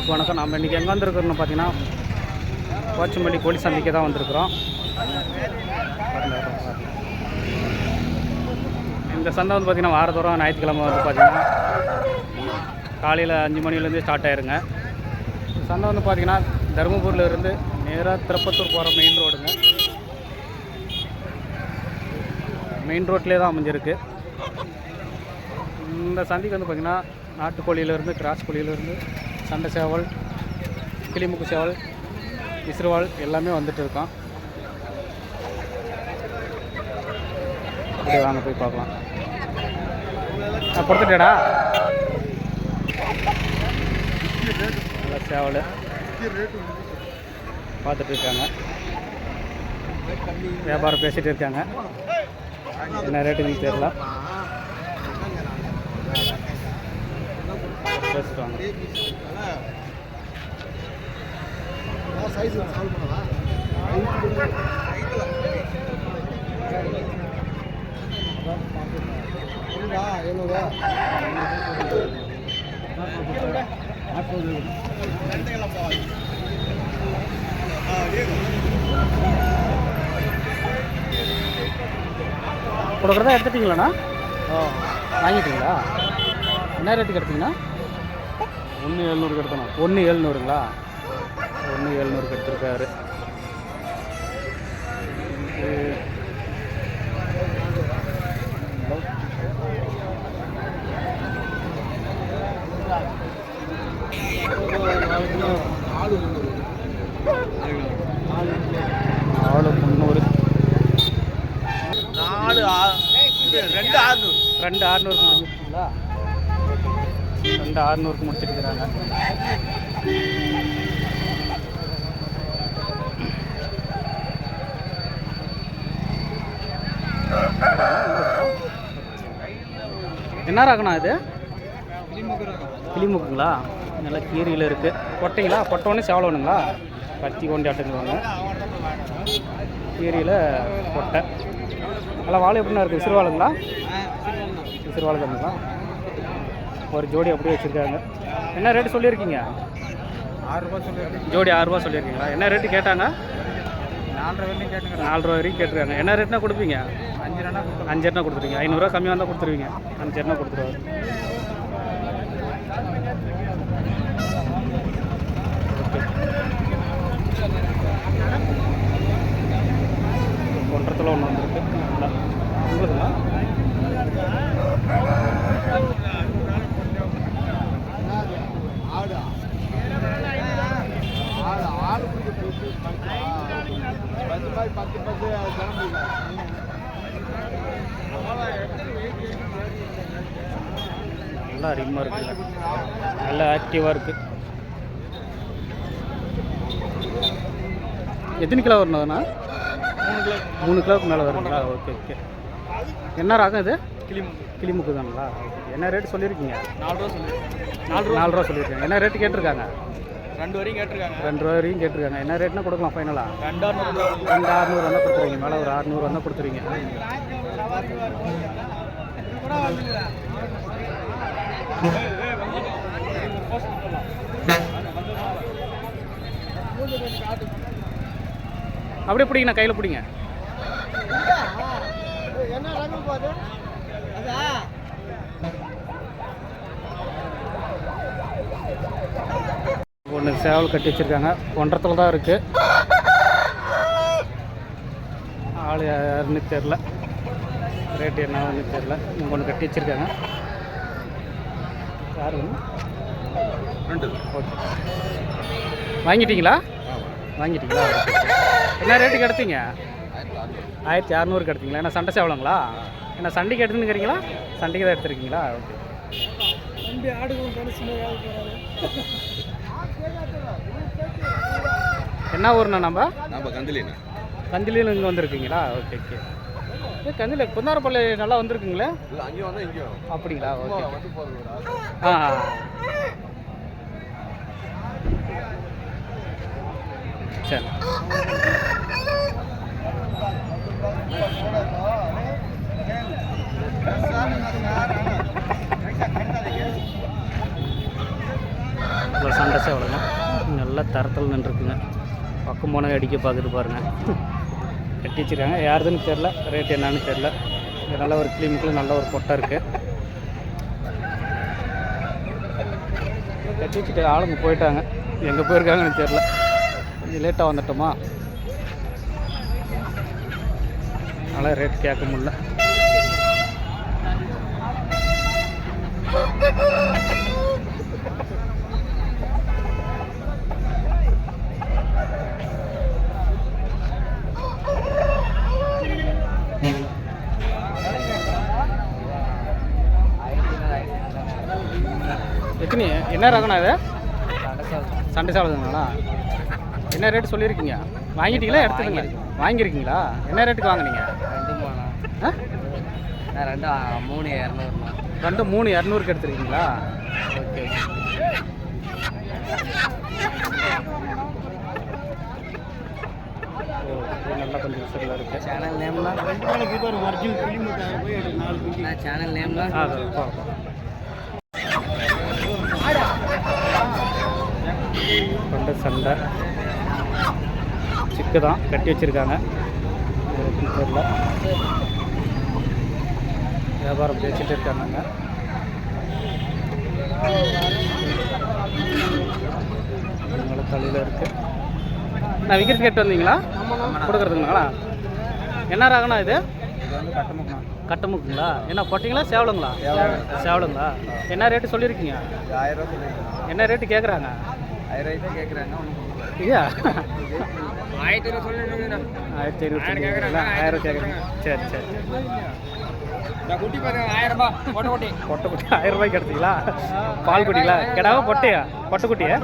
நண்பர்களுக்கு வணக்கம். நம்ம இன்றைக்கி எங்கே வந்திருக்கிறோம்னு பார்த்தீங்கன்னா போச்சம்பள்ளி கோழி சந்தைக்கு தான் வந்திருக்கிறோம். இந்த சந்தை வந்து பார்த்திங்கன்னா வாரத்தோறும் ஞாயிற்றுக்கிழமை வந்து பார்த்திங்கன்னா காலையில் அஞ்சு மணிலேருந்து ஸ்டார்ட் ஆயிருங்க. இந்த சந்தை வந்து பார்த்திங்கன்னா தருமபுரியில் இருந்து நேராக திருப்பத்தூர் போகிற மெயின் ரோடுங்க மெயின் ரோட்லேயே தான் அமைஞ்சிருக்கு. இந்த சந்தைக்கு வந்து பார்த்திங்கன்னா நாட்டுக்கோழியிலேருந்து கிராஸ் கோழியிலேருந்து சண்டை சேவல் கிளிமுக்கு சேவல் விசிறுவாள் எல்லாமே வந்துட்டு இருக்கோம் அப்படியே வாங்க போய் பார்க்கலாம். நான் கொடுத்துட்டேடா நல்ல சேவல். பார்த்துட்டு இருக்காங்க. வியாபாரம் பேசிகிட்டு இருக்காங்க. என்ன ரேட்டுன்னு தெரியல. பேசிட்டு வாங்க கொடுக்குறதா எடுத்துட்டீங்களாண்ணா? வாங்கிட்டீங்களா? என்ன ரேட்டுக்கு எடுத்தீங்கன்னா ஒன்று எழுநூறுக்கு எடுத்தணும் ஒன்று எழுநூறுங்களா? ஒன்று எழுநூறுக்கு எடுத்திருக்காரு. இது- ஆளு முந்நூறு. நாலு ரெண்டு ஆறுநூறு. ரெண்டு முடிச்சிருக்கீங்களா ரெண்டு ஆறுநூறுக்கு முடிச்சிருக்கிறாங்க. என்ன ராகண்ணா இது? கிளிமுக்குங்களா? நல்லா கீரியில் இருக்குது கொட்டைங்களா? கொட்டோன்னு சேவலணுங்களா கத்தி கொண்டாட்டுங்குவாங்க கீரியில் கொட்டை. நல்லா வாழை எப்படின்னா இருக்குது விசிறுவாளுங்களா விசிறுவாளு தானுங்களா ஒரு ஜோடி அப்படியே வச்சுருக்காங்க. என்ன ரேட்டு சொல்லியிருக்கீங்க? ஆறுரூவா சொல்லியிருக்கீங்க ஜோடி ஆறுரூவா சொல்லியிருக்கீங்களா? என்ன ரேட்டு கேட்டாங்க? நாலரை வரையும் கேட்டுங்க நாலு ரூபா வரைக்கும் கேட்டுருக்காங்க. என்ன ரேட்னா கொடுப்பீங்க? அஞ்சு ரெண்டா அஞ்சு எண்ணா கொடுத்துருவீங்க ஐநூறுரூவா கம்மியாக இருந்தால் கொடுத்துருவீங்க. அஞ்சு எண்ணா கொடுத்துருவாரு. ஒன்றத்தில் ஒன்று வந்திருக்கு. உங்களுக்குங்களா பத்து பத்து நல்லா அதிகமாக இருக்குங்க நல்லா ஆக்டிவாக இருக்குது எத்தனை கிலோ வரணும் அதுண்ணா? மூணு கிலோவுக்கு மேலே வருங்களா? Okay okay. என்ன ராகம் இது? கிளிமு கிளிமுக்கு தானுங்களா என்ன ரேட் சொல்லியிருக்கீங்க? நாலு ரூபா சொல்லி நாலு நாலு ரூபா சொல்லியிருக்காங்க. என்ன ரேட்டு கேட்டிருக்காங்க? ரெண்டு வரையும் கேட்டிருக்காங்க. ரெண்டு வரையும் கேட்டிருக்காங்க. என்ன ரேட்னா கொடுக்கலாம் ஃபைனலாக ரெண்டு ஆறுநூறு ரெண்டு அறுநூறு வந்தால் கொடுத்துருவீங்க. மேலே ஒரு அறுநூறு வந்தால் கொடுத்துருவீங்க. அப்படியே பிடிங்கண்ணா கையில் பிடிங்க. என்ன ரகம் போகுது சேவல் கட்டி வச்சுருக்காங்க. ஒன்றத்தில் தான் இருக்குது ஆள் யாருன்னு தெரில ரேட்டு என்னன்னு தெரில இங்கே ஒன்று கட்டி வச்சுருக்காங்க. யார் ரெண்டு. ஓகே. வாங்கிட்டீங்களா? வாங்கிட்டீங்களா. என்ன ரேட்டுக்கு எடுத்தீங்க? ஆயிரத்தி அறநூறுக்கு எடுத்தீங்களா? என்ன சண்டை சேவலங்களா? என்ன சண்டைக்கு எடுத்துன்னுக்கிறீங்களா சண்டைக்கு தான் எடுத்துருக்கீங்களா? ஓகே. என்ன ஊர்ண்ணா நம்ம? நம்ம கந்திலினா கந்திலியில் இங்கே வந்திருக்கீங்களா? Okay okay. ஏ கந்தியில் குந்தாரப்பள்ளி நல்லா வந்திருக்குங்களே? அங்கேயும் வந்தால் இங்கேயும் அப்படிங்களா? ஓகே. ஆ சரி. இல்லை சண்டை சேவலுங்க நல்லா தரத்தில் நின்றுருக்குங்க பக்கம் போன அடிக்க பார்த்துட்டு பாருங்கள் கட்டி வச்சுருக்காங்க. யாருதுன்னு தெரில ரேட் என்னன்னு தெரில நல்ல ஒரு கிளிமுக்கில் நல்ல ஒரு கொட்டை இருக்குது கட்டி வச்சுட்டு ஆளுங்க போயிட்டாங்க. எங்கே போயிருக்காங்கன்னு தெரில கொஞ்சம் லேட்டாக வந்துட்டோமா? அதனால் ரேட் கேட்க முடியல. என்ன ரகண்ணா இது? சண்டை சாப்பிடுங்களா என்ன ரேட் சொல்லியிருக்கீங்க? வாங்கிட்டீங்களா எடுத்துக்கீங்க வாங்கியிருக்கீங்களா? என்ன ரேட்டுக்கு வாங்குனீங்க? ரெண்டு மூணு இரநூறுண்ணா. ரெண்டு மூணு இரநூறுக்கு எடுத்துருக்கீங்களா? ஓகே நல்லா கொஞ்சம் விசிறில் இருக்குது சேனல் நேம்லாம் சேனல் நேம்லாம் கொண்ட சண்டை. சிக்கு தான் கட்டி வச்சுருக்காங்க. தெரியல. வியாபாரம் பேசிட்டு இருக்காங்க இவங்கள தலையில் இருக்கு. நான் விற்கிறது கேட்டு வந்தீங்களா? கொடுக்குறதுங்களா? என்ன ராகண்ணா இது? கட்டமுக்குங்களா? என்ன போட்டிங்களா சேவலுங்களா? சேவலுங்களா? என்ன ரேட்டு சொல்லியிருக்கீங்க? என்ன ரேட்டு கேட்குறாங்க ஐயா. ஆயிரத்தி ஆயிரத்தி இருபத்தி ஆயிரம் சரி சரி. குட்டி பாருங்க ஆயிரம் ரூபாய் போட்ட குட்டி. பொட்டை குட்டி ஆயிரம் ரூபாய்க்கு எடுத்தீங்களா? பால் குட்டிங்களா? கிடாவா பொட்டையா? பொட்டை குட்டியா.